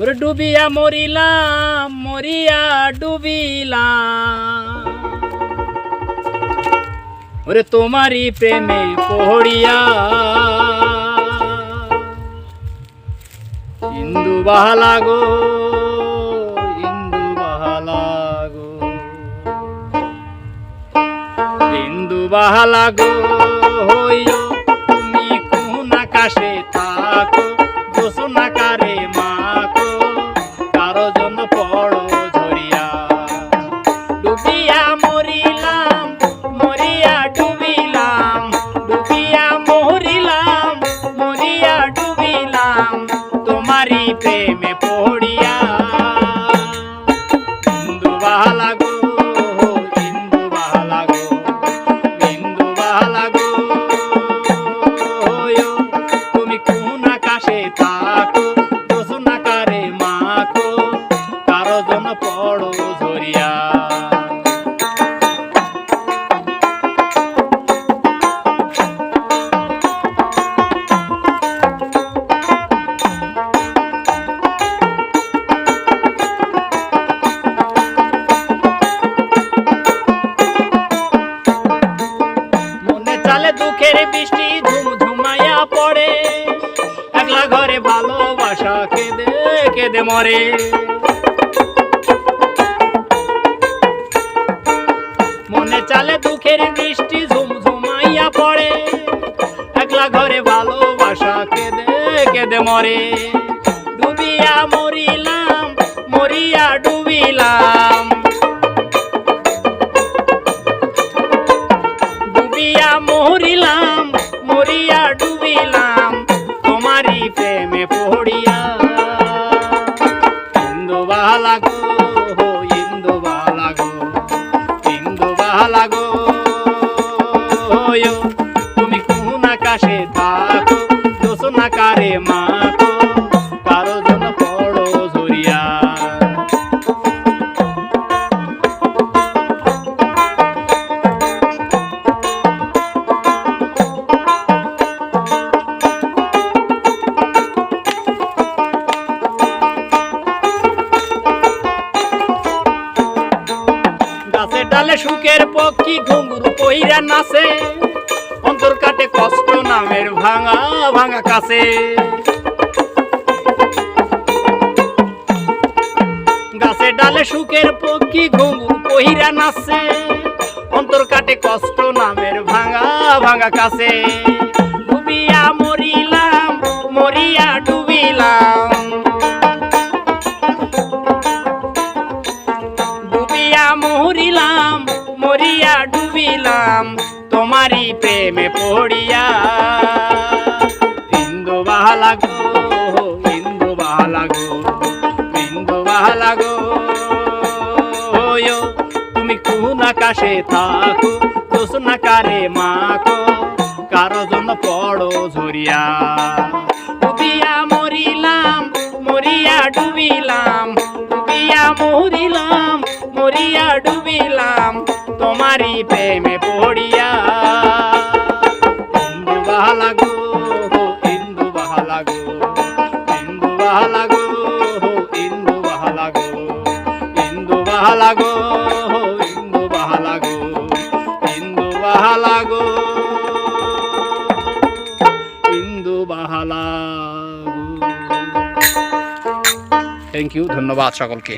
ওরে ডুবিয়া মরিলাম মরিয়া ডুবিলাম ওরে তোমারই প্রেমে পড়িয়া ইন্দু বাহালা গো ইন্দু বাহালা গো ইন্দু বাহালা গো হইও তুমি কোন আকাশে থাকো বসো না কারে মাকো প্রেমে পড়িয়া দুঃখের বৃষ্টি ঝুম ঝুমাইয়া পড়ে। একলা ঘরে ভালোবাসা কেঁদে কেঁদে মরে। মনে চালে দুঃখের বৃষ্টি ঝুম ঝুমাইয়া পড়ে। একলা ঘরে ভালোবাসা কেঁদে কেঁদে মরে। ডুবিয়া ডুবিয়া মরিলাম, মরিয়া ডুবিলাম, তোমারই প্রেমে পড়িয়া। ইন্দু বাহালা গো ইন্দু বাহালা গো ইন্দু বাহালা গো, তুমি কোন আকাশে থাকো, দোষ না কারে মাখো ডালে সুখের পক্ষী ঘুঙ্গুরু কইরা নাচে। অন্তর কাটে কষ্ট নামের ভাঙা ভাঙা কাছে। গাছে ডালে সুখের পক্ষী ঘুঙ্গুরু কইরা নাচে। অন্তর কাটে কষ্ট নামের ভাঙা ভাঙা কাছে। ডুবিয়া মরিলাম, মরিয়া প্রেমে পড়িয়া। ইন্দু বাহালা গো ইন্দু বাহালা গো ইন্দু বাহালা গো তুমি কোন আকাশে থাকো না কারে মাখো, কারও জন্য পড়ো ঝরিয়া। ডুবিয়া মরিলাম, মরিয়া ডুবিলাম, ডুবিয়া মরিলাম, মরিয়া ডুবিলাম, তোমারই প্রেমে পড়িয়া। বাহালা গো ইন্দু বাহালা গো ইন্দু বাহালা গো ইন্দু বাহালা গো ইন্দু বাহালা গো ইন্দু বাহালা গো ইন্দু বাহালা গো ইন্দু বাহালা থ্যাংক ইউ ধন্যবাদ সকলকে।